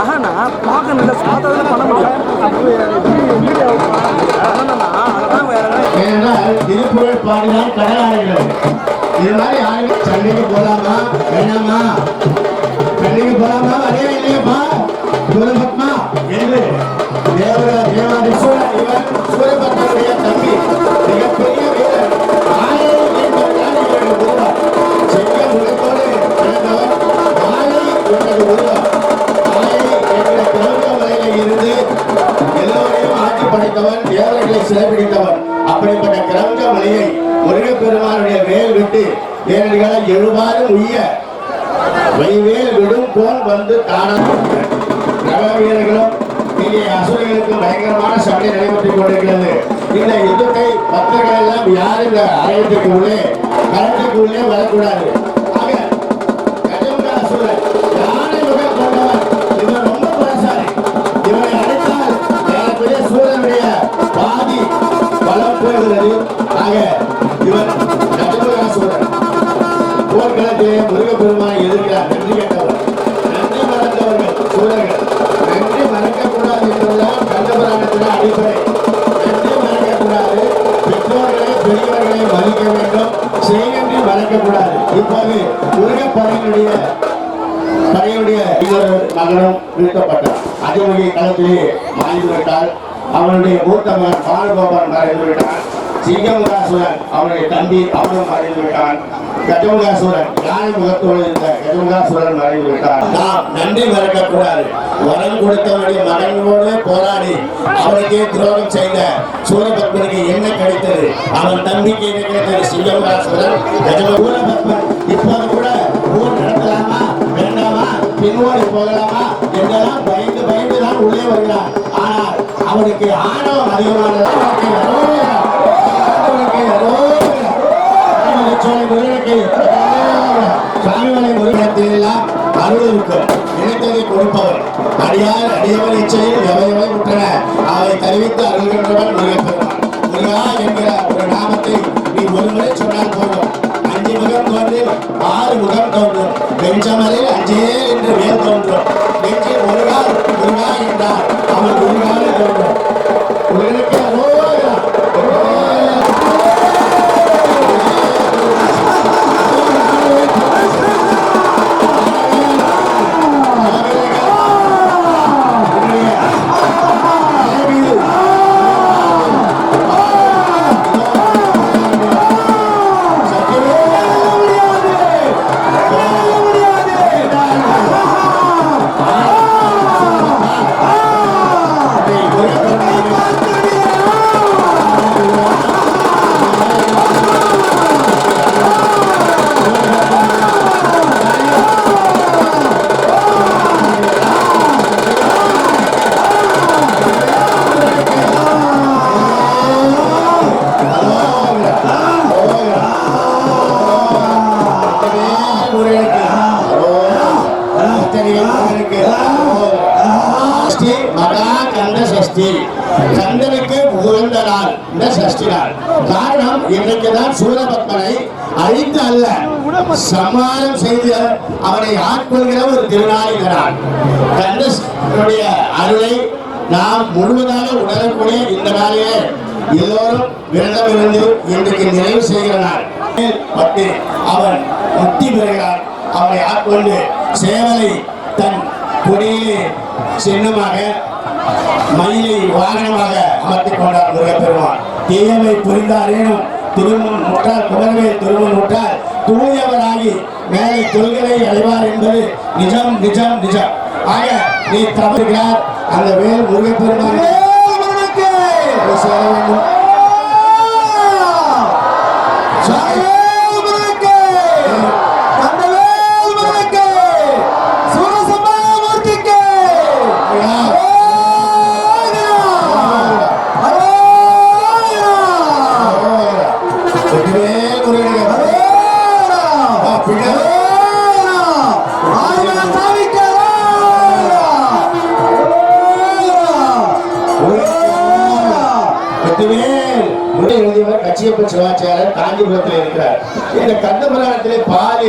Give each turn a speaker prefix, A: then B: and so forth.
A: ஆஹா நான் பார்க்கணும்ல பார்த்ததுல பண்ண முடியும்
B: திருக்குறள் பாடினால் கடலாடுகிறது இது மாதிரி யாரும் சண்டைக்கு போலாமா வேணாமா சண்டைக்கு போலாமா வரையா இல்லையாப்பா சூரபத்மா என்று தேவர தேவாதி தேவர்களை சிறைபிடித்தவன் அப்படிப்பட்ட கிரங்க மலையை முருகப்பெருமானுடைய வேல் விட்டு தேவர்களை எழுவாறு உய்ய வைவேல் விடும் போல் வந்து தானாக ரக வீரர்களும் இங்கே அசுரர்களுக்கும் பயங்கரமான சண்டை நடைபெற்றுக் கொண்டிருக்கிறது. இந்த யுத்தத்தை பக்தர்கள் எல்லாம் யாரும் இந்த ஆலயத்துக்கு உள்ளே கரத்துக்கு உள்ளே வரக்கூடாது. செய்நன்றி இப்போது முருகப்படையினுடைய படையுடைய இன்னொரு மகனும் வீழ்த்தப்பட்டார். அதிமுக களத்திலே மாய்ந்து விட்டால் அவனுடைய மூத்த மகன் பானுகோபால் மறைந்து விட்டான் சிங்கமுகாசுரன் அவனுடைய தம்பி அவனும் மறைந்து விட்டான் கஜமுகாசுரன் யானை முகத்தோடு இருந்த கஜமுகாசுரன் மறைந்து விட்டான் நாம் நன்றி மறக்கக்கூடாது. வரம் கொடுத்தவனுடைய மகனோடு போராடி அவனுக்கே துரோகம் செய்த சூரபத்மனுக்கு என்ன கிடைத்தது? அவன் தம்பிக்கு என்ன கிடைத்தது? சிங்கமுகாசுரன் சூரபத்மன் இப்போது கூட ஊர் நடத்தலாமா? வேண்டாமா? பின்னோடு போகலாமா? என்றெல்லாம் பயந்து பயந்து தான் உள்ளே வருகிறான். ஆனால் அவனுக்கு ஆணவம் அதிகமானது சாமிமலை முருகத்தில் எல்லாம் அருள் இருக்கும். நினைத்ததை கொடுப்பவர் அடியார் அடியவர் இச்சையில் சஷ்டி மகா கந்த சஷ்டி கந்தனுக்கு உகந்த நாள் இந்த சஷ்டி நாள். காரணம் இன்றைக்கு தான் சூரபத்மனை அழித்து அல்ல சமாதானம் செய்து அவனை ஆட்கொள்கிற ஒரு திருநாள் கந்தனுடைய அருளை நாம் முழுவதாக உணரக்கூடிய இந்த நாளிலே எல்லோரும் விரதம் இருந்து இன்றைக்கு நிறைவு செய்கிறார் பட்டு அவன் முக்தி பெறுகிறார் அவனை ஆட்கொண்டு சேவலை தன் கொடியிலே சின்னமாக மயிலை வாகனமாக அமர்த்திக் கொண்டார் முருகப்பெருமான். தீயமை புரிந்தாரேனும் திருமண் முற்றால் குமரவே திருமண் முற்றால் தூயவராகி மேலே தொல்களை அடைவார் என்பது நிஜம் நிஜம் நிஜம். ஆக நீ தவறுகிறார் அந்த வேல் முருகப்பெருமான். சேர வேண்டும். முறை எழுதியவர் கட்சியப்பன் சிவாச்சாரியர் காஞ்சிபுரத்தில் இருக்கிறார். இந்த கந்தபுராணத்திலே பாலி